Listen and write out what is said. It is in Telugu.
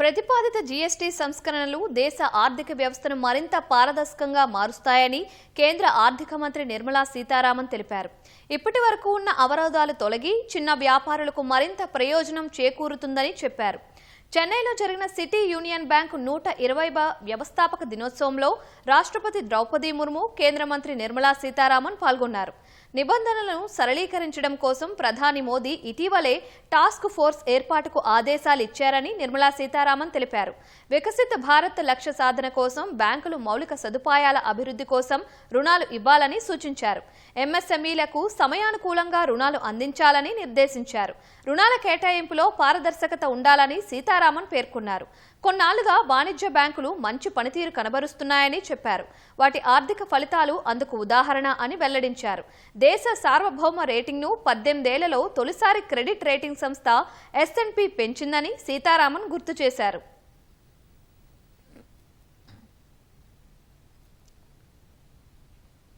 ప్రతిపాదిత జీఎస్టీ సంస్కరణలు దేశ ఆర్థిక వ్యవస్థను మరింత పారదర్శకంగా మారుస్తాయని కేంద్ర ఆర్థిక మంత్రి నిర్మలా సీతారామన్ తెలిపారు. ఇప్పటి వరకు ఉన్న అవరోధాలు తొలగి చిన్న వ్యాపారులకు మరింత ప్రయోజనం చేకూరుతుందని చెప్పారు. చెన్నైలో జరిగిన సిటీ యూనియన్ బ్యాంకు నూట ఇరవైవ వ్యవస్థాపక దినోత్సవంలో రాష్ట్రపతి ద్రౌపది ముర్ము కేంద్ర మంత్రి నిర్మలా సీతారామన్ పాల్గొన్నారు. నిబంధనలను సరళీకరించడం కోసం ప్రధాని మోదీ ఇటీవలే టాస్క్ ఫోర్స్ ఏర్పాటుకు ఆదేశాలు ఇచ్చారని నిర్మలా సీతారామన్ తెలిపారు. వికసిత భారత్ లక్ష్య సాధన కోసం బ్యాంకులు మౌలిక సదుపాయాల అభివృద్ధి కోసం రుణాలు ఇవ్వాలని సూచించారు. ఎంఎస్ఎంఈలకు సమయానుకూలంగా రుణాలు అందించాలని నిర్దేశించారు. రుణాల కేటాయింపులో పారదర్శకత ఉండాలని సీతారామన్ పేర్కొన్నారు. కొన్నాళ్ళుగా వాణిజ్య బ్యాంకులు మంచి పనితీరు కనబరుస్తున్నాయని చెప్పారు. వాటి ఆర్థిక ఫలితాలు అందుకు ఉదాహరణ అని వెల్లడించారు. దేశ సార్వభౌమ రేటింగ్ను పద్దెనిమిదేళ్ళలో తొలిసారి క్రెడిట్ రేటింగ్ సంస్థ ఎస్ఎన్పి పెంచిందని సీతారామన్ గుర్తు చేశారు.